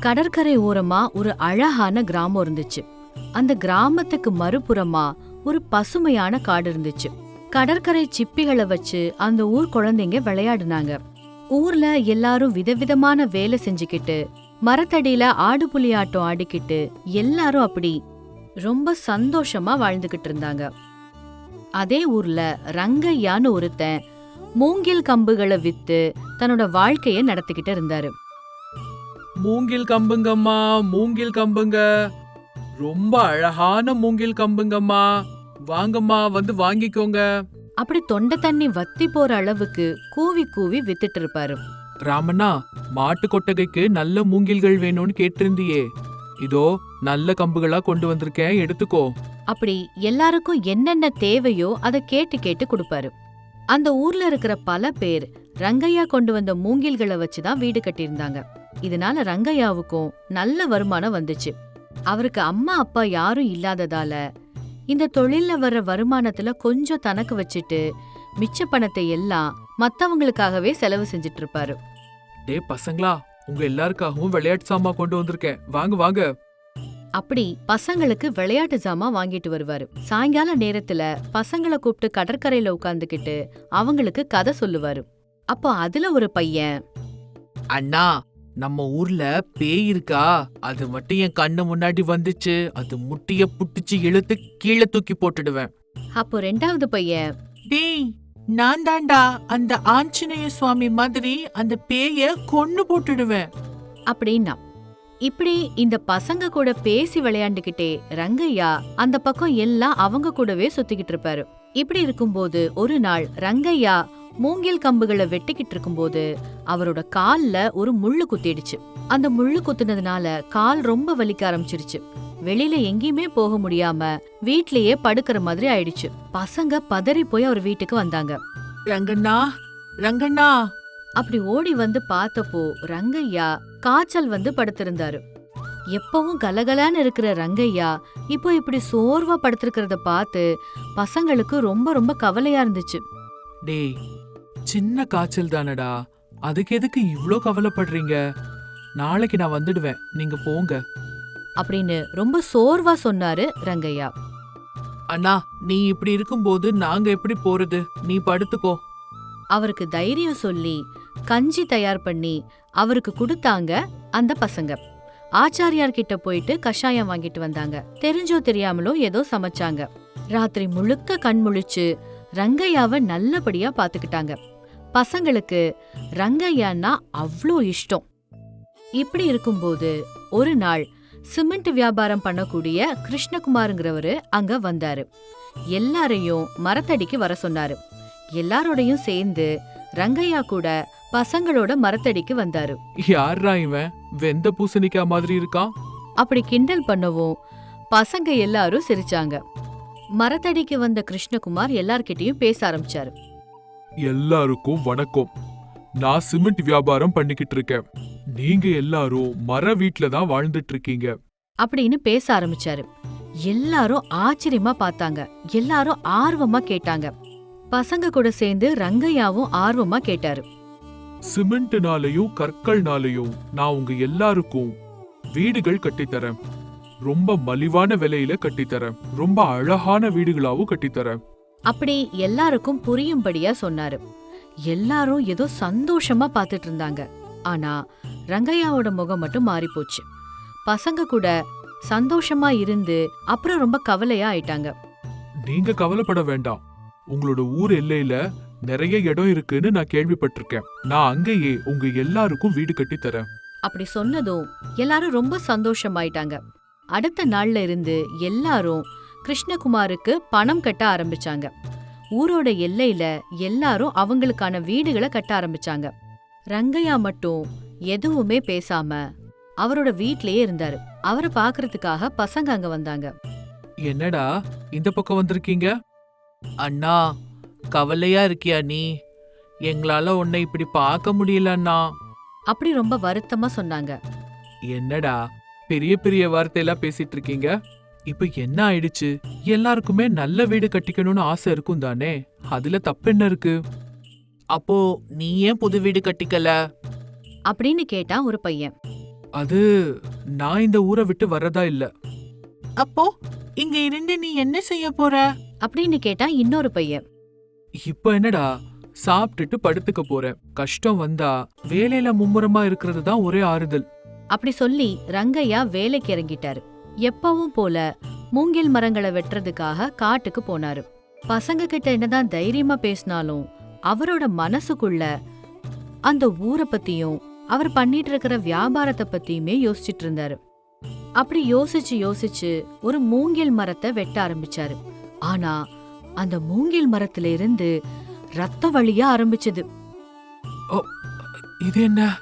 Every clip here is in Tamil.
கடற்கரை ஓரமா ஒரு அழகான கிராமம் இருந்துச்சு. அந்த கிராமத்துக்கு மறுபுறமா ஒரு பசுமையான காடு இருந்துச்சு. கடற்கரை சிப்பிகளை வச்சு அந்த ஊர் குழந்தைங்க விளையாடுனாங்க. ஊர்ல எல்லாரும் விதவிதமான வேலை செஞ்சுக்கிட்டு மரத்தடியில ஆடு புலி ஆட்டம் ஆடிக்கிட்டு எல்லாரும் அப்படி ரொம்ப சந்தோஷமா வாழ்ந்துகிட்டு இருந்தாங்க. அதே ஊர்ல ரங்கையான்னு ஒருத்தன் மூங்கில் கம்புகளை வித்து தன்னோட வாழ்க்கைய நடத்திக்கிட்டு இருந்தாரு. மூங்கில் கம்புங்கம்மா மூங்கில் கம்புங்க. ரொம்ப அழகான மூங்கில் கம்புங்கம்மா. வாங்கம்மா வந்து வாங்கிக்கோங்க. அப்படி தொண்டை தண்ணி வத்தி போற அளவுக்கு கூவி கூவி வித்துட்டு இருப்பாரு. ராமண்ணா மாட்டு கொட்டகைக்கு நல்ல மூங்கில்கள் வேணும்னு கேட்டிருந்தியே. இதோ நல்ல கம்புகளா கொண்டு வந்திருக்கேன் எடுத்துக்கோ. அப்படி எல்லாருக்கும் என்னென்ன தேவையோ அதை கேட்டு கேட்டு கொடுப்பாரு. அந்த ஊர்ல இருக்கிற பல பேர் ரங்கையா கொண்டு வந்த மூங்கில்களை வச்சுதான் வீடு கட்டியிருந்தாங்க. இதனால ரங்கையாவுக்கும் நல்ல வருமானம் வந்துச்சு. அவருக்கு அம்மா அப்பா யாரும் இல்லாததால இந்த தொழில்ல வர்ற வருமானத்துல கொஞ்சம் தனக்கு வச்சுட்டு மிச்ச பணத்தை எல்லாம் மத்தவங்களுக்காகவே செலவு செஞ்சுட்டு இருப்பாரு டே பசங்களா உங்க எல்லாருக்காகவும் விளையாட்டு சாமா கொண்டு வந்திருக்கேன். வாங்க வாங்க. அப்படி பசங்களுக்கு விளையாட்டு ஜாமான் வாங்கிட்டு வருவாரு. சாயங்கால நேரத்துல பசங்களை கூப்பிட்டு கடற்கரையில உட்கார்ந்துகிட்டு அவங்களுக்கு கதை சொல்லுவாரு. அப்போ அதுல ஒரு பையன் அண்ணா நம்ம ஊர்ல பேய் இருக்கா? அது மட்டும் என் கண்ணு முன்னாடி வந்துச்சு. அது முட்டிய புட்டிச்சு இழுத்து கீழே தூக்கி போட்டுடுவேன். அப்போ ரெண்டாவது பையன் டேய் நான் தாண்டா அந்த ஆஞ்சநேய சுவாமி மாதிரி அந்த பேய கொன்னு போட்டுடுவேன். அப்படின்னா இப்படி இந்த பசங்க கூட பேசி விளையாண்டுகிட்டே ரங்கையா அந்த பக்கம் எல்லாம் அவங்க கூடவே சுத்திக்கிட்டு இருப்பாரு. இப்படி இருக்கும்போது ஒரு நாள் ரங்கையா மூங்கில் கம்புகளை வெட்டிக்கிட்டு இருக்கும்போது அவரோட கால்ல ஒரு முள்ளு குத்திடுச்சு. அந்த முள்ளு குத்துனதுனால கால் ரொம்ப வலிக்க ஆரம்பிச்சிருச்சு. வெளியில எங்கேயுமே போக முடியாம வீட்லயே படுக்கிற மாதிரி ஆயிடுச்சு. பசங்க பதறி போய் அவர் வீட்டுக்கு வந்தாங்க. ரங்கண்ணா ரங்கண்ணா. அப்படி ஓடி வந்து பார்த்தப்போ ரங்கையா காய்ச்சல் வந்து படுத்திருந்தாரு. எப்பவும் கலகலான்னு இருக்கிற ரங்கையா இப்போ இப்படி சோர்வா படுத்திருக்கிறத பார்த்து பசங்களுக்கு ரொம்ப ரொம்ப கவலையா இருந்துச்சு. டேய் சின்ன காய்ச்சல் தானடா. அதுக்கு எதுக்கு இவ்ளோ கவலைப்படுறீங்க? நாளைக்கு நான் வந்துடுவேன். நீங்க போங்க. அப்படின்னு ரொம்ப சோர்வா சொன்னாரு ரங்கையா. அண்ணா நீ இப்படி இருக்கும்போது நாங்க எப்படி போறது? நீ படுத்துக்கோ. அவருக்கு தைரியம் சொல்லி கஞ்சி தயார் பண்ணி அவருக்கு கொடுத்தாங்க அந்த பசங்க. ஆச்சாரியார் கிட்ட போயிட்டு கஷாயம் வாங்கிட்டு வந்தாங்க. தெரிஞ்சோ தெரியாமலோ ஏதோ சமைச்சாங்க. ராத்திரி முழுக்க கண் முழிச்சு ரங்கையாவை நல்லபடியா பாத்துக்கிட்டாங்க பசங்களுக்கு ரங்கையான்னா அவ்ளோ இஷ்டம். இப்படி இருக்கும்போது ஒரு நாள் சிமெண்ட் வியாபாரம் பண்ணக்கூடிய கிருஷ்ணகுமாருங்கிறவரு அங்க வந்தாரு. எல்லாரையும் மரத்தடிக்கு வர சொன்னாரு. எல்லாரோடையும் சேர்ந்து ரங்கையா கூட பசங்களோட மரத்தடிக்கு வந்தாரு. யார்ரா இவன்? வெந்த பூசணிக்காய் மாதிரி இருக்கான். அப்படி கிண்டல் பண்ணவும் பசங்க எல்லாரும் சிரிச்சாங்க. மரத்தடிக்கு வந்த கிருஷ்ணகுமார் எல்லார்கிட்டயும் பேச ஆரம்பிச்சாரு. எல்லாருக்கும் வணக்கம். நான் சிமெண்ட் வியாபாரம் பண்ணிக்கிட்டு இருக்கேன். நீங்க எல்லாரும் மர வீட்ல தான் வாழ்ந்துட்டு இருக்கீங்க. அப்படின்னு பேச ஆரம்பிச்சாரு. எல்லாரும் ஆச்சரியமா பார்த்தாங்க. எல்லாரும் ஆர்வமா கேட்டாங்க. பசங்க கூட சேர்ந்து ரங்கையாவும் ஆர்வமா கேட்டாரு. சிமெண்ட்னாலையும் கற்கள்னாலையும் நான் உங்க எல்லாருக்கும் வீடுகள் கட்டித்தரேன். ரொம்ப மலிவான விலையில கட்டித்தரேன். ரொம்ப அழகான வீடுகளாவும் கட்டித்தரேன். அப்படி எல்லாருக்கும் புரியும்படியா சொன்னாரு. எல்லாரும் ஏதோ சந்தோஷமா பார்த்துட்டு இருந்தாங்க. ஆனா ரங்கையாவோட முகம் மட்டும் மாறி போச்சு பசங்க கூட சந்தோஷமா இருந்து அப்புறம் ரொம்ப கவலையா ஆயிட்டாங்க. நீங்க கவலைப்பட வேண்டாம். உங்களோட ஊர் எல்லையில நிறைய இடம் இருக்குன்னு நான் கேள்விப்பட்டிருக்கேன். நான் அங்கேயே உங்க எல்லாருக்கும் வீடு கட்டித்தரேன் அப்படி சொன்னதும் எல்லாரும் ரொம்ப சந்தோஷமாயிட்டாங்க. அடுத்த நாள்ல இருந்து எல்லாரும் கிருஷ்ணகுமாருக்கு பணம் கட்ட ஆரம்பிச்சாங்க. ஊரோட எல்லையில எல்லாரும் அவங்களுக்கான வீடுகளை கட்ட ஆரம்பிச்சாங்க. ரங்கையா மட்டும் எதுவுமே பேசாம அவரோட வீட்லயே இருந்தாரு. அவரை பாக்குறதுக்காக பசங்க அங்க வந்தாங்க. என்னடா இந்த பக்கம் வந்திருக்கீங்க? அண்ணா கவலையா இருக்கியா நீ? எங்களால உன்னை இப்படி பார்க்க முடியல அண்ணா. அப்படி ரொம்ப வருத்தமா சொன்னாங்க. என்னடா பெரிய பெரிய வார்த்தையெல்லாம் பேசிட்டு இருக்கீங்க? இப்ப என்ன ஆயிடுச்சு? எல்லாருக்குமே நல்ல வீடு கட்டிக்கணும்னு ஆசை இருக்கும் தானே? அதுல தப்பு என்ன இருக்கு? அப்போ நீ ஏன் புது வீடு கட்டிக்கல? அப்படின்னு கேட்டான் ஒரு பையன். அது நான் இந்த ஊரை விட்டு வரதா இல்ல. அப்போ இங்க இருந்து நீ என்ன செய்ய போற? அப்படின்னு கேட்டா இன்னொரு பையன். இப்ப என்னடா? சாப்பிட்டுட்டு படுத்துக்க போறேன் கஷ்டம் வந்தா வேலையில மும்முரமா இருக்கிறது தான் ஒரே ஆறுதல். அப்படி சொல்லி ரங்கையா வேலைக்கு இறங்கிட்டாரு. எப்பவும் போல மூங்கில் மரங்களை வெட்டுறதுக்காக காட்டுக்கு போனாரு. பசங்க கிட்ட என்னதான் தைரியமா பேசினாலும் அவரோட மனசுக்குள்ள அந்த ஊரை பத்தியும் அவர் பண்ணிட்டு இருக்கிற வியாபாரத்தை பத்தியுமே யோசிச்சிட்டு இருந்தாரு. அப்படி யோசிச்சு யோசிச்சு ஒரு மூங்கில் மரத்தை வெட்ட ஆரம்பிச்சாரு. ஆனா அந்த மூங்கில் மரத்துல இருந்து ரத்த வழியா ஆரம்பிச்சது. இது என்ன?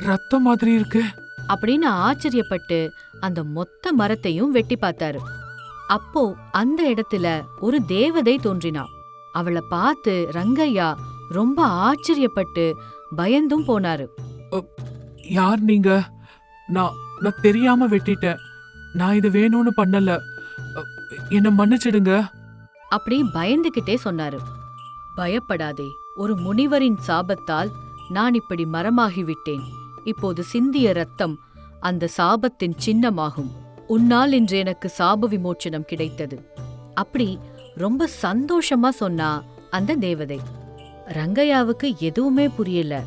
ரத்தம் மாதிரி இருக்கு. அப்படின்னு ஆச்சரியப்பட்டு அந்த மொத்த மரத்தையும் வெட்டி பார்த்தாரு. அப்போ அந்த இடத்துல ஒரு தேவதை தோன்றினா அவளை பார்த்து ரங்கையா ரொம்ப ஆச்சரியப்பட்டு பயந்தும் போனாரு. யார் நீங்க? நான் நான் தெரியாம வெட்டிட்டேன். நான் இது வேணும்னு பண்ணல. என்னை மன்னிச்சிடுங்க. அப்படி பயந்துகிட்டே சொன்னாரு. பயப்படாதே ஒரு முனிவரின் சாபத்தால் நான் இப்படி மரமாகிவிட்டேன். இப்போது சிந்திய ரத்தம் அந்த சாபத்தின் சின்னமாகும். உன்னால் இன்று எனக்கு சாப விமோச்சனம் கிடைத்தது. அப்படி ரொம்ப சந்தோஷமா சொன்னா அந்த தேவதை. ரங்கையாவுக்கு எதுவுமே புரியல.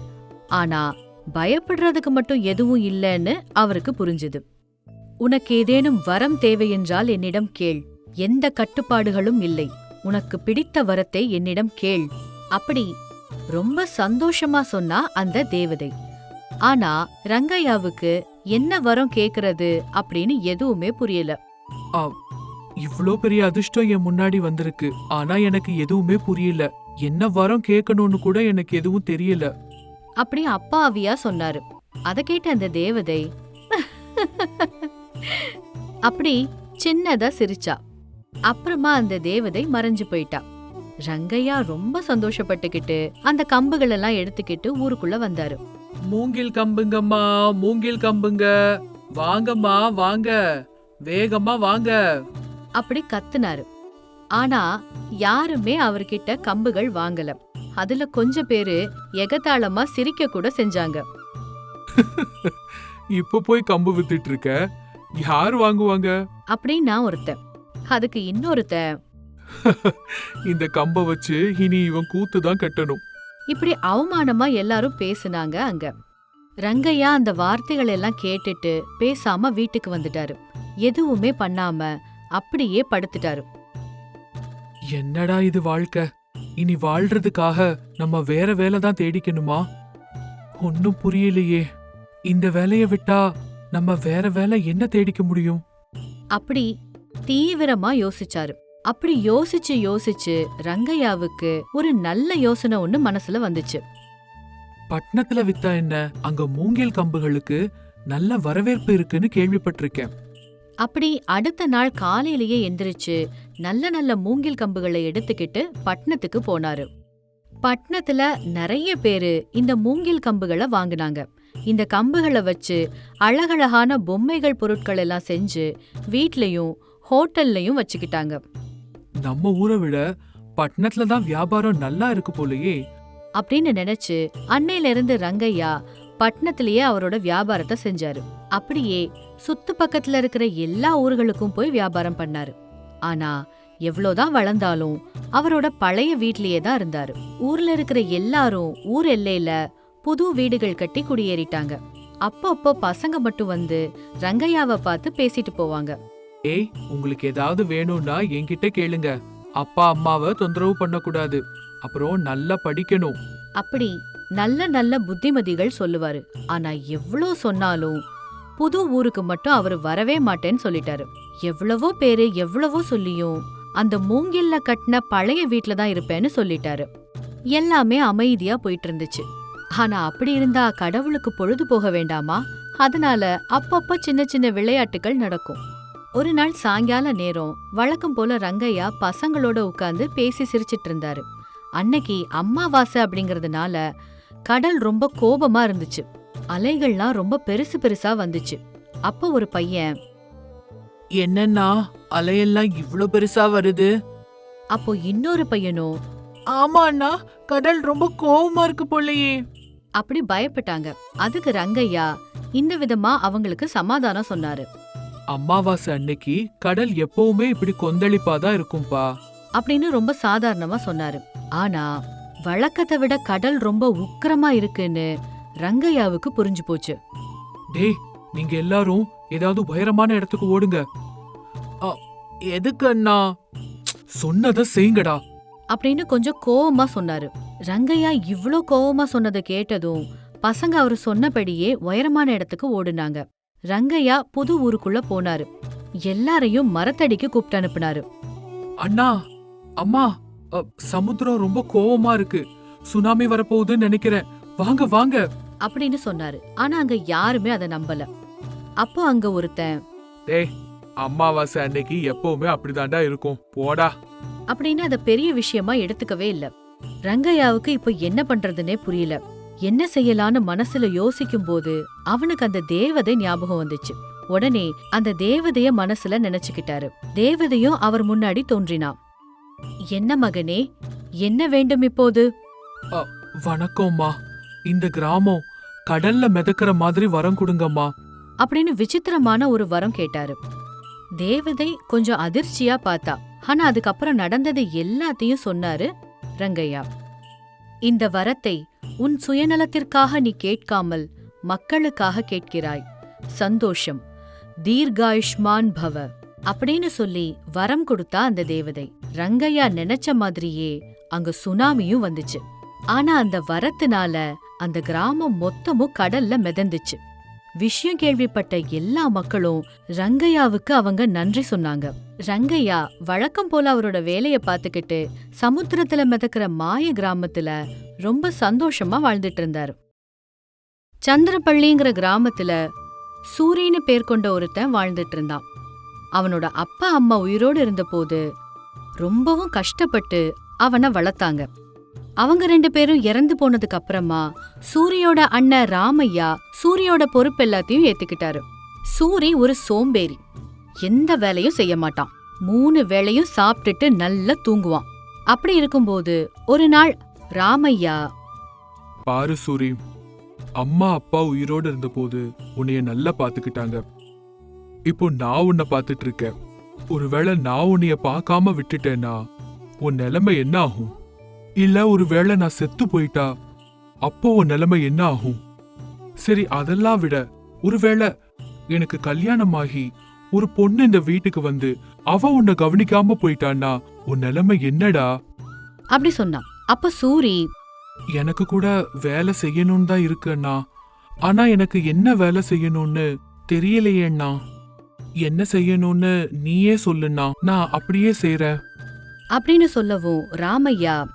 ஆனா பயப்படுறதுக்கு மட்டும் எதுவும் இல்லைன்னு அவருக்கு புரிஞ்சுது. உனக்கு ஏதேனும் வரம் தேவையென்றால் என்னிடம் கேள். எந்த கட்டுப்பாடுகளும் இல்லை. உனக்கு பிடித்த வரத்தை என்னிடம் கேள். அப்படி ரொம்ப சந்தோஷமா சொன்னா அந்த தேவதை. ஆனா ரங்கையாவுக்கு என்ன வரம் கேக்குறது அப்படின்னு எதுவுமே புரியல. இவ்ளோ பெரிய அதிர்ஷ்டம் என் முன்னாடி வந்திருக்கு. ஆனா எனக்கு எதுவுமே புரியல. என்ன வரம் கேட்கணும்னு கூட எனக்கு எதுவும் தெரியல. அப்படி அப்பாவியா சொன்னாரு. அத கேட்ட அந்த தேவதை அப்படி சின்னதா சிரிச்சா. அப்புறமா அந்த தேவதை மறைஞ்சு போயிட்டா. ரங்கையா ரொம்ப சந்தோஷப்பட்டுக்கிட்டு அந்த கம்புகள் எல்லாம் எடுத்துக்கிட்டு ஊருக்குள்ள வந்தாரு. மூங்கில் கம்புங்கம்மா மூங்கில் கம்புங்க. வாங்கம்மா வாங்க. வேகமா வாங்க. அப்படி கத்துனாரு. ஆனா யாருமே அவர்கிட்ட கம்புகள் வாங்கல. அதுல கொஞ்ச பேரு எகத்தாளமா சிரிக்க கூட செஞ்சாங்க. இப்ப போய் கம்பு வித்துட்டு இருக்க? யார் வாங்குவாங்க? அப்படின்னு ஒருத்தன். அதுக்கு இன்னொருத்தன். இந்த கம்ப வச்சு இனி இவன் கூத்து தான் கட்டணும். இப்படி அவமானமா எல்லாரும் பேசுனாங்க அங்க. ரங்கையா அந்த வார்த்தைகள் எல்லாம் கேட்டுட்டு பேசாம வீட்டுக்கு வந்துட்டாரு. எதுவுமே பண்ணாம அப்படியே படுத்துட்டாரு. என்னடா இது வாழ்க்கை? இனி வாழ்றதுக்காக நம்ம வேற வேலை தான் தேடிக்கணுமா? ஒன்னும் புரியலையே. இந்த வேலைய விட்டா நம்ம வேற வேலை என்ன தேடிக்க முடியும்? அப்படி தீவிரமா யோசிச்சாரு. அப்படி யோசிச்சு யோசிச்சு ரங்கையாவுக்கு ஒரு நல்ல யோசனை ஒண்ணு மனசுல வந்துச்சு. பட்னத்துல வித்தா என்ன? அங்க மூங்கில் கம்புகளுக்கு நல்ல வரவேற்பு இருக்குன்னு கேள்விப்பட்டிருக்கேன். அப்படி அடுத்த நாள் காலையிலேயே எந்திரிச்சு நல்ல நல்ல மூங்கில் கம்புகளை எடுத்துக்கிட்டு பட்னத்துக்கு போனாரு. பட்னத்துல நிறைய பேரு இந்த மூங்கில் கம்புகளை வாங்குனாங்க. இந்த கம்புகளை வச்சு அழகழகான பொம்மைகள் பொருட்கள் எல்லாம் செஞ்சு வீட்லயும் ஹோட்டல்லையும் வச்சுக்கிட்டாங்க. நம்ம ஊரை விட பட்டணத்துல தான் வியாபாரம் நல்லா இருக்கு போலயே. அப்படின்னு நினைச்சு அன்னையில இருந்து ரங்கையா பட்டணத்திலேயே அவரோட வியாபாரத்தை செஞ்சாரு. அப்படியே சுத்து பக்கத்துல இருக்கிற எல்லா ஊர்களுக்கும் போய் வியாபாரம் பண்ணாரு. ஆனா எவ்வளவுதான் வளர்ந்தாலும் அவரோட பழைய வீட்லயே தான் இருந்தாரு. ஊர்ல இருக்கிற எல்லாரும் ஊர் எல்லையில புது வீடுகள் கட்டி குடியேறிட்டாங்க. அப்பப்போ பசங்க மட்டும் வந்து ரங்கையாவை பார்த்து பேசிட்டு போவாங்க. ஏய் உங்களுக்கு ஏதாவது வேணும்னா என்கிட்ட கேளுங்க. அப்பா அம்மாவை தொந்தரவு பண்ணக்கூடாது. அப்புறம் நல்லா படிக்கணும். அப்படி நல்ல நல்ல புத்திமதிகள் சொல்லுவாரு. ஆனா எவ்ளோ சொன்னாலும் புது ஊருக்கு மட்டும் அவர் வரவே மாட்டேன்னு சொல்லிட்டாரு. எவ்வளவோ பேரு எவ்வளவோ சொல்லியும் அந்த மூங்கில்ல கட்டின பழைய வீட்ல தான் இருப்பேன்னு சொல்லிட்டாரு. எல்லாமே அமைதியா போயிட்டு இருந்துச்சு ஆனா அப்படி இருந்தா கடவுளுக்கு பொழுது போக வேண்டாமா? அதனால அப்பப்ப சின்ன சின்ன விளையாட்டுகள் நடக்கும். ஒரு நாள் சாயங்கால நேரம் வழக்கம் போல ரங்கையா பசங்களோட உட்கார்ந்து பேசி சிரிச்சிட்டு இருந்தாரு. அன்னைக்கு அம்மாவாசை அப்படிங்கறதுனால கடல் ரொம்ப கோபமா இருந்துச்சு. அலைகள்லாம் ரொம்ப பெருசு பெருசா வந்துச்சு. அப்ப ஒரு பையன் என்னன்னா அலையெல்லாம் இவ்ளோ பெருசா வருது? அப்போ இன்னொரு பையனும் ஆமா அண்ணா கடல் ரொம்ப கோவமா இருக்கு போலயே. அப்படி பயப்பட்டாங்க. அதுக்கு ரங்கையா இந்த விதமா அவங்களுக்கு சமாதானம் சொன்னாரு. அமாவாசை அன்னைக்கு கடல் எப்பவுமே இப்படி கொந்தளிப்பாதான் இருக்கும்பா. அப்படின்னு ரொம்ப சாதாரணமா சொன்னாரு. ஆனா வழக்கத்தை விட கடல் ரொம்ப உக்கிரமா இருக்குன்னு ரங்கையாவுக்கு புரிஞ்சு போச்சு. டேய் நீங்க எல்லாரும் ஏதாவது உயரமான இடத்துக்கு ஓடுங்க. அ, எதுக்கு அண்ணா? சொன்னதை செய்யுங்கடா. அப்படின்னு கொஞ்சம் கோவமா சொன்னாரு. ரங்கையா இவ்ளோ கோவமா சொன்னதை கேட்டதும் பசங்க அவர் சொன்னபடியே உயரமான இடத்துக்கு ஓடுனாங்க. ரங்கையா புது ஊருக்குள்ள போனாரு. எல்லாரையும் மரத்தடிக்கு கூப்பிட்டு அனுப்புனாரு. அண்ணா அம்மா அ, சமுத்திரம் ரொம்ப கோவமா இருக்கு. சுனாமி வரப்போகுதுன்னு நினைக்கிறேன். வாங்க வாங்க. அப்படின்னு சொன்னாரு. ஆனா அங்க யாருமே அதை நம்பல. அப்போ அங்க ஒருத்தன் டேய் அமாவாசை அன்னைக்கு எப்பவுமே அப்படிதான்டா இருக்கும். போடா. அப்படின்னு அத பெரிய விஷயமா எடுத்துக்கவே இல்ல. ரங்கையாவுக்கு இப்ப என்ன பண்றதுன்னே புரியல. என்ன செய்யலான்னு மனசுல யோசிக்கும் போது அவனுக்கு அந்த தேவதை ஞாபகம் வந்துச்சு. உடனே அந்த தேவதைய மனசுல நினைச்சுக்கிட்டாரு. தேவதையும் அவர் முன்னாடி தோன்றினான் என்ன மகனே என்ன வேண்டும் இப்போது? வணக்கம்மா. இந்த கிராமம் கடல்ல மிதக்கிற மாதிரி வரம் கொடுங்கம்மா. அப்படின்னு விசித்திரமான ஒரு வரம் கேட்டாரு. தேவதை கொஞ்சம் அதிர்ச்சியா பார்த்தா. ஆனா அதுக்கப்புறம் நடந்தது எல்லாத்தையும் சொன்னாரு ரங்கையா. இந்த வரத்தை உன் சுயநலத்திற்காக நீ கேட்காமல் மக்களுக்காக கேட்கிறாய். சந்தோஷம். தீர்காயுஷ்மான் பவ. அப்படின்னு சொல்லி வரம் கொடுத்தா அந்த தேவதை. ரங்கையா நினைச்ச மாதிரியே அங்க சுனாமியும் வந்துச்சு. ஆனா அந்த வரத்துனால அந்த கிராமம் மொத்தமும் கடல்ல மிதந்துச்சு. விஷயம் கேள்விப்பட்ட எல்லா மக்களும் ரங்கையாவுக்கு அவங்க நன்றி சொன்னாங்க. ரங்கையா வழக்கம் போல அவரோட வேலைய பார்த்துக்கிட்டு சமுத்திரத்துல மிதக்கிற மாய கிராமத்துல ரொம்ப சந்தோஷமா வாழ்ந்துட்டு இருந்தாரு. சந்திரப்பள்ளிங்கிற கிராமத்துல சூரியன்னு பேர் கொண்ட ஒருத்தன் வாழ்ந்துட்டு இருந்தான். அவனோட அப்பா அம்மா உயிரோடு இருந்தபோது ரொம்பவும் கஷ்டப்பட்டு அவனை வளர்த்தாங்க அவங்க ரெண்டு பேரும் இறந்து போனதுக்கு அப்புறமா சூரியோட அண்ணன் ராமையா சூரியோட பொறுப்பு எல்லாத்தையும் ஏத்துக்கிட்டாரு. சூரி ஒரு சோம்பேறி. எந்த வேலையும் செய்ய மாட்டான். மூணு வேளையும் சாப்பிட்டுட்டு நல்லா தூங்குவான். அப்படி இருக்கும்போது ஒரு நாள் ராமையா. பாரு சூரி அம்மா அப்பா உயிரோடு இருந்தபோது உன்னைய நல்லா பாத்துக்கிட்டாங்க இப்போ நான் உன்னை பார்த்துட்டு இருக்கேன் ஒருவேளை நான் உன்னைய பார்க்காம விட்டுட்டேன்னா உன் நிலைமை என்ன ஆகும்? இல்ல ஒருவேளை நான் செத்து போயிட்டா அப்போ உன் நிலைமை என்ன ஆகும்? சரி அதெல்லாம் விட ஒருவேளை எனக்கு கல்யாணமாகி ஒரு பொண்ணு இந்த வீட்டுக்கு வந்து அவ உன்னை கவனிக்காம போயிட்டான்னா உன் நிலைமை என்னடா? அப்படி சொன்னான். அப்ப சூரி. எனக்கு கூட வேலை செய்யணும்னு தான் இருக்கு அண்ணா. ஆனா எனக்கு என்ன வேலை செய்யணும்னு தெரியலையே அண்ணா. என்ன செய்யணும்னு நீயே சொல்லுண்ணா. நான் அப்படியே செய்றேன். அப்படின்னு சொல்லவும் ராமையா.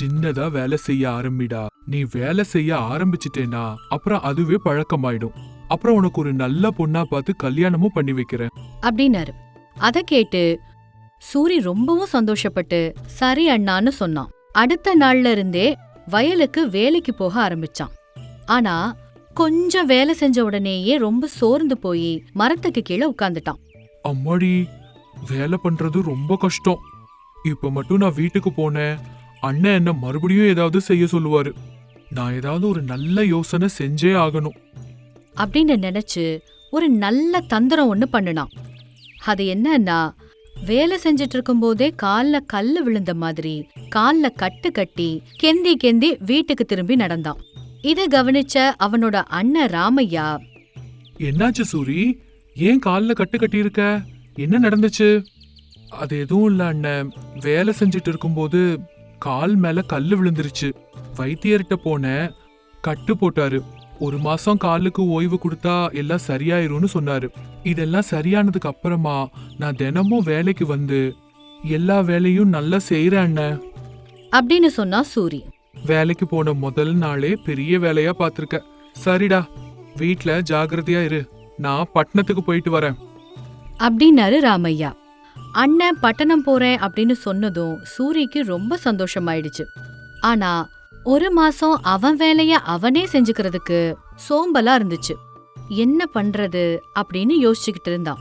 சின்னதா வேலை செய்ய ஆரம்பிடா. நீ வேலை செய்ய ஆரம்பிச்சிட்டேனா? அப்புறம் அதுவே பழக்கமாயிடும். அப்புறம் உனக்கு ஒரு நல்ல பொண்ணா பார்த்து கல்யாணமும் பண்ணி வைக்கிறேன். அப்படின்னாரு. அத கேட்டு சூரி ரொம்பவும் சந்தோஷப்பட்டு சரி அண்ணான்னு சொன்னான். அடுத்த நாள்ல இருந்தே வயலுக்கு வேலைக்கு போக ஆரம்பிச்சான். ஆனா கொஞ்சம் வேலை செஞ்ச உடனேயே ரொம்ப சோர்ந்து போய் மரத்துக்கு கீழே உட்கார்ந்துட்டான். அம்மாடி வேலை பண்றது ரொம்ப கஷ்டம். இப்ப மட்டும் நான் வீட்டுக்கு போனேன். அண்ணன் என்ன மறுபடியும் ஏதாவது செய்ய சொல்லுவாரு. நான் ஏதாவது ஒரு நல்ல யோசனை செஞ்சே ஆகணும். அப்படின்னு நினைச்சு ஒரு நல்ல தந்திரம் ஒண்ணு பண்ணுனான். அது என்னன்னா வேலை செஞ்சுட்டு இருக்கும்போதே கால்ல கல்லு விழுந்த மாதிரி கால்ல கட்டு கட்டி கெந்தி கெந்தி வீட்டுக்கு திரும்பி நடந்தான். இத கவனிச்ச அவனோட அண்ணன் ராமையா என்னாச்சு சூரி? ஏன் கால்ல கட்டு கட்டியிருக்க? என்ன நடந்துச்சு? அது எதுவும் இல்ல அண்ணன் வேலை செஞ்சுட்டு இருக்கும்போது கால் மேல கல்லு விழுந்துருச்சு. வைத்தியர்கிட்ட போனேன். கட்டு போட்டாரு. ஒரு மாசம் காலுக்கு ஓய்வு கொடுத்தா எல்லாம் சரியாயிரும்னு சொன்னாரு. இதெல்லாம் சரியானதுக்கு அப்புறமா நான் தினமும் வேலைக்கு வந்து எல்லா வேலையும் நல்லா செய்யறேன் அண்ணன் அப்படின்னு சொன்னா சூரி. வேலைக்கு போன முதல் நாளே பெரிய வேலையா பார்த்திருக்க. சரிடா வீட்ல ஜாகிரதையா இரு. நான் பட்டணத்துக்கு போயிட்டு வரேன். அப்படின்னாரு ராமையா. அண்ணன் பட்டணம் போறேன் அப்படின்னு சொன்னதும் சூரிக்கு ரொம்ப சந்தோஷமாயிடுச்சு. ஆனா ஒரு மாசம் அவன் வேலைய அவனே செஞ்சுக்கிறதுக்கு சோம்பலா இருந்துச்சு. என்ன பண்றது அப்படின்னு யோசிச்சுக்கிட்டு இருந்தான்.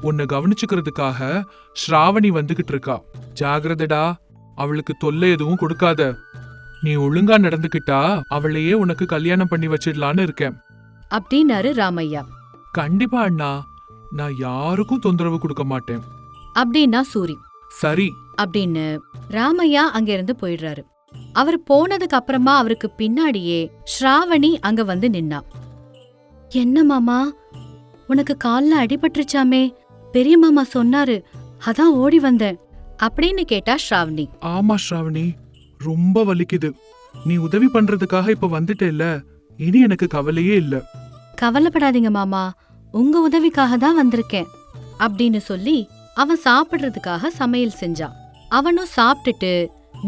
உன்னை கவனிச்சுக்கிறதுக்காக ஸ்ராவணி வந்துகிட்டு இருக்கா. ஜாகிரதடா அவளுக்கு தொல்லை எதுவும் கொடுக்காத. நீ ஒழுங்கா நடந்துக்கிட்டா அவளையே உனக்கு கல்யாணம் பண்ணி வச்சிடலான்னு இருக்கேன். அப்படின்னாரு ராமையா. கண்டிப்பா அண்ணா நான் யாருக்கும் தொந்தரவு கொடுக்க மாட்டேன். அப்படின்னா சூரி. சரி. அப்படின்னு ராமையா அங்கிருந்து போயிடுறாரு. அவர் போனதுக்கு அப்புறமா அவருக்கு பின்னாடியே ஸ்ராவணி அங்க வந்து நின்னா. என்ன மாமா? உனக்கு கால்ல அடிபட்டுருச்சாமே. பெரிய மாமா சொன்னாரு அதான் ஓடி வந்தேன். அப்படின்னு கேட்டா ஸ்ராவணி. ஆமா ஸ்ராவணி ரொம்ப வலிக்குது. நீ உதவி பண்றதுக்காக இப்ப வந்துட்டேல்ல இனி எனக்கு கவலையே இல்ல. கவலைப்படாதீங்க மாமா உங்க உதவிக்காக தான் வந்திருக்கேன் அப்படின்னு சொல்லி அவன் சாப்பிடுறதுக்காக சமையல் செஞ்சான். அவனும் சாப்பிட்டுட்டு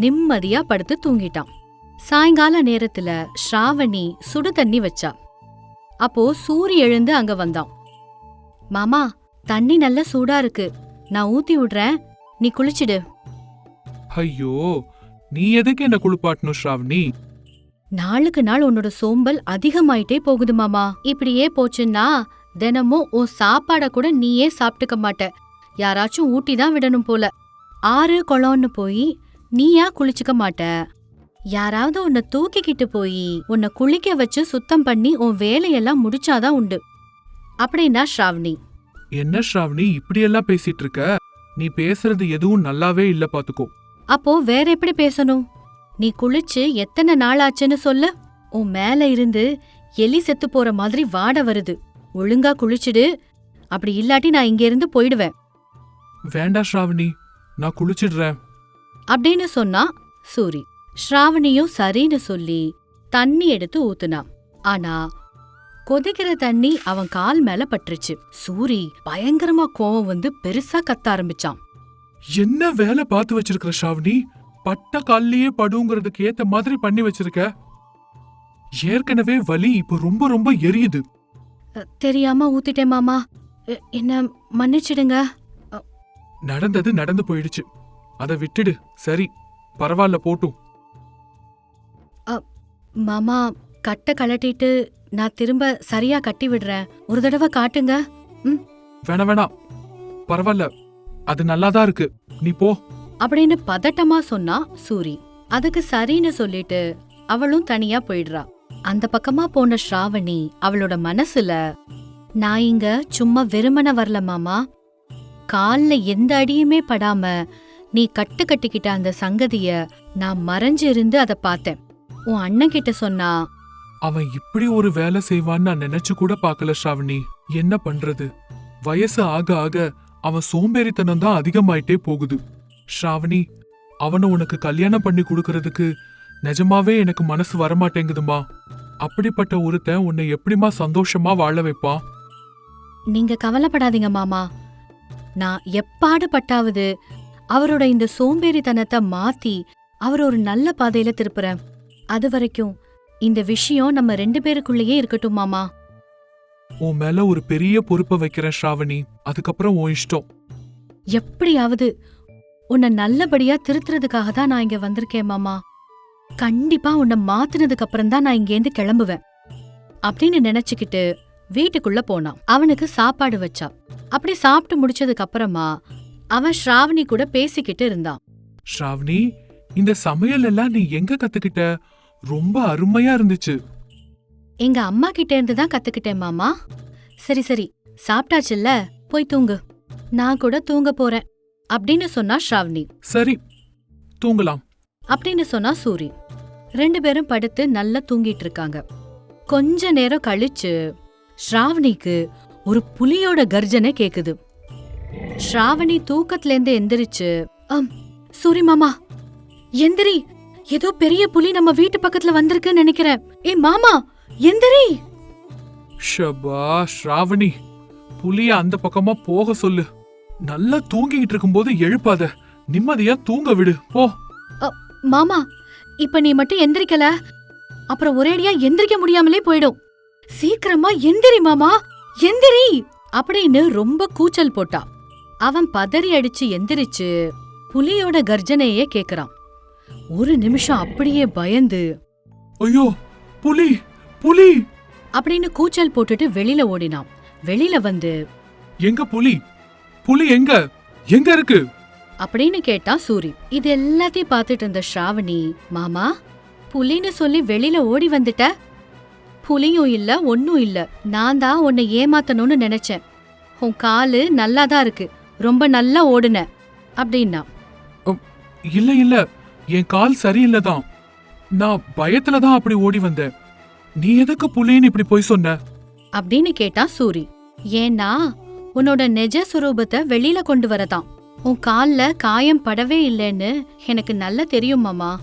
நிம்மதியா படுத்து தூங்கிட்டான். சாயங்கால நேரத்துல ஸ்ராவணி சுடு தண்ணி வச்சா. அப்போ சூரி எழுந்து அங்க வந்தான். மாமா தண்ணி நல்ல சூடா இருக்கு. நான் ஊத்தி விடுறேன். நீ குளிச்சிடு. ஐயோ நீ எதுக்கு என்ன குளிப்பாட்டணும் ஸ்ராவணி? நாளுக்கு நாள் உன்னோட சோம்பல் அதிகமாயிட்டே போகுது மாமா. இப்படியே போச்சுன்னா தினமும் உன் சாப்பாட கூட நீயே சாப்பிட்டுக்க மாட்ட. யாராச்சும் ஊட்டி தான் விடணும் போல. ஆறு குளம்னு போய் நீயா குளிச்சுக்க மாட்ட? யாராவது உன்னை தூக்கிக்கிட்டு போய் உன்னை குளிக்க வச்சு சுத்தம் பண்ணி உன் வேலையெல்லாம் முடிச்சாதான் உண்டு. அப்படின்னா ஸ்ராவணி என்ன ஸ்ராவணி இப்படியெல்லாம் பேசிட்டு இருக்க நீ பேசுறது எதுவும் நல்லாவே இல்ல பாத்துக்கோ. அப்போ வேற எப்படி பேசணும்? நீ குளிச்சு எத்தனை நாள் ஆச்சுன்னு சொல்லு. உன் மேல இருந்து எலி செத்து போற மாதிரி வாட வருது. ஒழுங்கா குளிச்சுடு. அப்படி இல்லாட்டி நான் இங்க இருந்து போயிடுவேன். வேண்டாம் ஸ்ராவணி நான் குளிச்சிடுறேன். அப்படின்னு சொன்னா சூரி. ஸ்ராவணியும் சரின்னு சொல்லி தண்ணி எடுத்து ஊத்துனான் ஆனா கொதிக்கிற தண்ணி அவன் கால் மேல பட்டுருச்சு. சூரி பயங்கரமா கோவம் வந்து பெருசா கத்த ஆரம்பிச்சான். என்ன வேலை பார்த்து வச்சிருக்கிற ஸ்ராவணி? பட்ட கால்லயே படுங்கிறதுக்கு ஏத்த மாதிரி பண்ணி வச்சிருக்க. ஏற்கனவே வலி இப்ப ரொம்ப ரொம்ப எரியுது. "அ, தெரியாம ஊத்திட்டேன் மாமா. என்ன மன்னிச்சிடுங்க. நடந்தது நடந்து போயிடுச்சு. அத விட்டுடு. சரி பரவாயில்ல போட்டும். மாமா கட்டை கழட்டிட்டு நான் திரும்ப சரியா கட்டி விடுறேன். ஒரு தடவை காட்டுங்க. வேணா வேணாம். பரவாயில்ல அது நல்லாதான் இருக்கு. நீ போ. அப்படின்னு பதட்டமா சொன்னா சூரி. அதுக்கு சரின்னு சொல்லிட்டு அவளும் தனியா போயிடுறா. அந்த பக்கமா போன ஸ்ராவணி அவளோட மனசுல நான் இங்க சும்மா வெறுமன வரல மாமா. கால்ல எந்த அடியுமே படாம நீ கட்டு கட்டிக்கிட்ட அந்த சங்கதிய நான் மறைஞ்சு இருந்து அதை பார்த்தேன். உன் அண்ணன் கிட்ட சொன்னா அவன் இப்படி ஒரு வேலை செய்வான்னு நான் நினைச்சு கூட பார்க்கல ஸ்ராவணி என்ன பண்றது? வயசு ஆக ஆக அவன் சோம்பேறித்தனம் தான் அதிகமாயிட்டே போகுது. ஸ்ராவணி அவனை உனக்கு கல்யாணம் பண்ணி கொடுக்கறதுக்கு நிஜமாவே எனக்கு மனசு வரமாட்டேங்குதுமா? அப்படிப்பட்ட ஒருத்தன் உன்னை எப்படிமா சந்தோஷமா வாழ வைப்பான்? நீங்க கவலைப்படாதீங்க மாமா. நான் எப்பாடு பட்டாவது அவரோட இந்த சோம்பேறித்தனத்தை மாத்தி அவர் ஒரு நல்ல பாதையில திருப்புறேன் அது வரைக்கும் இந்த விஷயம் நம்ம ரெண்டு பேருக்குள்ளேயே இருக்கட்டும் மாமா. உன் மேல ஒரு பெரிய பொறுப்பை வைக்கிறேன் ஸ்ராவணி அதுக்கப்புறம் உன் இஷ்டம். எப்படியாவது உன்னை நல்லபடியா திருத்துறதுக்காக தான் நான் இங்க வந்திருக்கேன் மாமா. கண்டிப்பா உன்னை மாத்துனதுக்கு அப்புறம் தான் நான் இங்கேருந்து கிளம்புவேன். அப்படின்னு நினைச்சுக்கிட்டு வீட்டுக்குள்ள போனான். அவனுக்கு சாப்பாடு வச்சா அப்படி சாப்பிட்டு முடிச்சதுக்கு அப்புறமா அவன் ஸ்ராவணி கூட பேசிக்கிட்டு இருந்தான். ஸ்ராவணி இந்த சமையல் எல்லாம் நீ எங்க கத்துக்கிட்ட? ரொம்ப அருமையா இருந்துச்சு. எங்க அம்மா கிட்ட இருந்து தான் கத்துக்கிட்டேன் மாமா. சரி சரி சாப்பிட்டாச்சுல்ல? போய் தூங்கு. நான் கூட தூங்க போறேன். அப்படின்னு சொன்னா ஸ்ராவணி சரி தூங்கலாம். அப்படின்னு சொன்னா சூரி. ரெண்டு பேரும் படுத்து நல்லா தூங்கிட்டு இருக்காங்க. கொஞ்ச நேரம் கழிச்சு ஸ்ராவணிக்கு ஒரு புலியோட கர்ஜனை கேக்குது. ஸ்ராவணி தூக்கத்துல இருந்து எந்திரிச்சு சூரி மாமா எந்திரி. ஏதோ பெரிய புலி நம்ம வீட்டு பக்கத்துல வந்திருக்குன்னு நினைக்கிறேன். ஏ மாமா எந்திரி. ஷபா ஸ்ராவணி புலிய அந்த பக்கமா போக சொல்லு. நல்லா தூங்கிக்கிட்டு இருக்கும்போது எழுப்பாத. நிம்மதியா தூங்க விடு. போ. மாமா இப்ப நீ மட்டும் எந்திரிக்கல. அப்புறம் ஒரேடியா எந்திரிக்க முடியாமலே போயிடும். சீக்கிரமா எந்திரி மாமா எந்திரி. அப்படின்னு ரொம்ப கூச்சல் போட்டான் அவன் பதறி அடிச்சு எந்திரிச்சு புலியோட கர்ஜனையே கேக்குறான். ஒரு நிமிஷம் அப்படியே பயந்து ஐயோ புலி புலி! அப்படின்னு கூச்சல் போட்டுட்டு வெளியில ஓடினான். வெளியில வந்து எங்க புலி? புலி எங்க? எங்க இருக்கு? அப்படின்னு கேட்டான் சூரி. இது எல்லாத்தையும் பார்த்துட்டு இருந்த ஸ்ராவணி மாமா புலின்னு சொல்லி வெளியில ஓடி வந்துட்ட? புலியும் இல்ல ஒன்னும் இல்ல. நான் தான் உன்னை ஏமாத்தணும்னு நினைச்சேன். உன் காலு நல்லா தான் இருக்கு. ரொம்ப நல்லா ஓடுன அப்படின்னா. இல்ல இல்ல. என் கால் சரியில்லை தான். நான் பயத்துல தான் அப்படி ஓடி வந்தேன். நீ எதுக்கு புலின்னு இப்படி போய் சொன்ன? அப்படின்னு கேட்டான் சூரி. ஏன்னா உன்னோட நிஜ சுரூபத்தை வெளியில கொண்டு வரதான். உன் கால்ல காயம் படவே இல்லைன்னு எனக்கு நல்லா தெரியும் மாமா.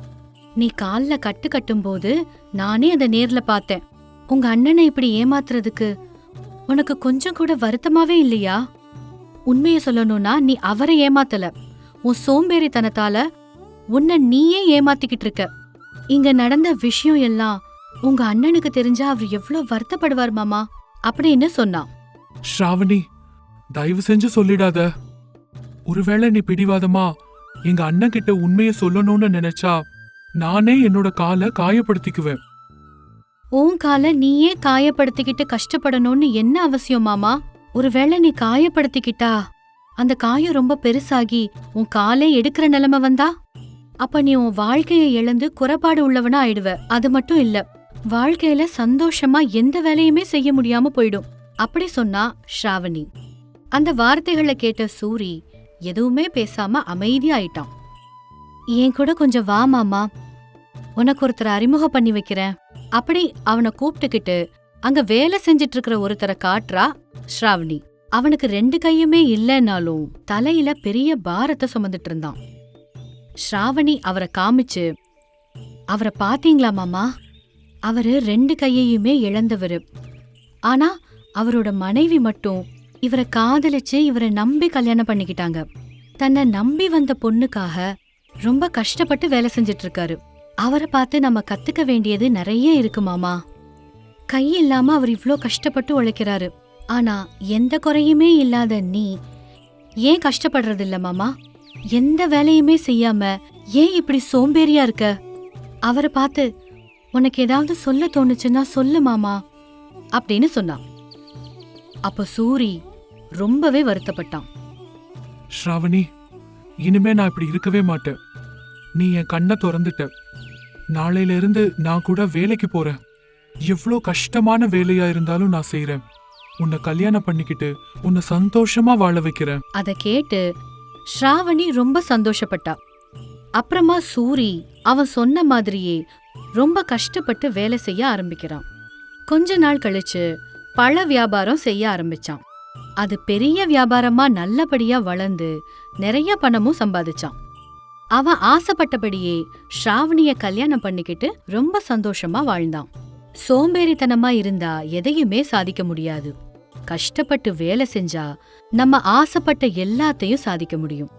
நீ கால்ல கட்டு கட்டும்போது நானே அதை நேர்ல பார்த்தேன். உங்க அண்ணனை இப்படி ஏமாத்துறதுக்கு உனக்கு கொஞ்சம் கூட வருத்தமாவே இல்லையா? உண்மைய சொல்லணும்னா நீ அவரை ஏமாத்தல. உன் சோம்பேறித்தனத்தால உன்னை நீயே ஏமாத்திக்கிட்டு இருக்க. இங்க நடந்த விஷயம் எல்லாம் உங்க அண்ணனுக்கு தெரிஞ்சா அவர் எவ்வளவு வருத்தப்படுவார் மாமா அப்படின்னு சொன்னான். ஸ்ராவணி தயவு செஞ்சு சொல்லிடாத. ஒருவேளை நீ பிடிவாதமா எங்க அண்ணன் கிட்ட உண்மையை சொல்லணும்னு நினைச்சா நானே என்னோட காலை காயப்படுத்திக்குவேன். உன் காலை நீயே காயப்படுத்திக்கிட்டு கஷ்டப்படணும்னு என்ன அவசியம் மாமா? ஒருவேளை நீ காயப்படுத்திக்கிட்டா? அந்த காயம் ரொம்ப பெருசாகி உன் காலே எடுக்கிற நிலைமை வந்தா? அப்ப நீ உன் வாழ்க்கையை இழந்து குறைபாடு உள்ளவனா ஆயிடுவ. அது மட்டும் இல்ல வாழ்க்கையில சந்தோஷமா எந்த வேலையுமே செய்ய முடியாம போயிடும். அப்படி சொன்னா ஸ்ராவணி. அந்த வார்த்தைகளை கேட்ட சூரி எதுவுமே பேசாம அமைதியாயிட்டான் என் கூட கொஞ்சம் வா மாமா உனக்கு ஒருத்தரை அறிமுகம் பண்ணி வைக்கிறேன். அப்படி அவனை கூப்பிட்டுக்கிட்டு அங்க வேலை செஞ்சிட்டு இருக்கிற ஒருத்தரை காட்டுறா ஸ்ராவணி. அவனுக்கு ரெண்டு கையுமே இல்லைன்னாலும் தலையில பெரிய பாரத்தை சுமந்துட்டு இருந்தான். ஸ்ராவணி அவரை காமிச்சு அவரை பாத்தீங்களா மாமா? அவரு ரெண்டு கையையுமே இழந்தவர். ஆனா அவரோட மனைவி மட்டும் இவரை காதலிச்சு இவரை நம்பி கல்யாணம் பண்ணிக்கிட்டாங்க. தன்னை நம்பி வந்த பொண்ணுக்காக ரொம்ப கஷ்டப்பட்டு வேலை செஞ்சிட்டு இருக்காரு அவரை பார்த்து நம்ம கத்துக்க வேண்டியது நிறைய இருக்கு மாமா. கை இல்லாம அவர் இவ்வளோ கஷ்டப்பட்டு உழைக்கிறாரு. ஆனா எந்த குறையுமே இல்லாத நீ ஏன் கஷ்டப்படுறது இல்ல மாமா? எந்த வேலையுமே செய்யாம ஏன் இப்படி சோம்பேறியா இருக்க? அவரை பார்த்து உனக்கு ஏதாவது சொல்ல தோணுச்சுன்னா சொல்லு மாமா அப்படின்னு சொன்னான். அப்ப சூரி ரொம்பவே வருத்தப்பட்டான். ஸ்ராவணி இனிமே நான் இப்படி இருக்கவே மாட்டேன். நீ என் கண்ணை திறந்துட்ட. நாளையில இருந்து நான் கூட வேலைக்கு போறேன். எவ்வளோ கஷ்டமான வேலையா இருந்தாலும் நான் செய்யறேன் உன்னை கல்யாணம் பண்ணிக்கிட்டு உன்னை சந்தோஷமா வாழ வைக்கிறேன். அத கேட்டு ஸ்ராவணி ரொம்ப சந்தோஷப்பட்டா. அப்புறமா சூரி அவன் சொன்ன மாதிரியே ரொம்ப கஷ்டப்பட்டு வேலை செய்ய ஆரம்பிக்கிறான். கொஞ்ச நாள் கழிச்சு பழ வியாபாரம் செய்ய ஆரம்பிச்சான். அது பெரிய வியாபாரமா நல்லபடியா வளர்ந்து நிறைய பணமும் சம்பாதிச்சான். அவன் ஆசைப்பட்டபடியே ஸ்ராவணிய கல்யாணம் பண்ணிக்கிட்டு ரொம்ப சந்தோஷமா வாழ்ந்தான். சோம்பேறித்தனமா இருந்தா எதையுமே சாதிக்க முடியாது. கஷ்டப்பட்டு வேலை செஞ்சா நம்ம ஆசைப்பட்ட எல்லாத்தையும் சாதிக்க முடியும்.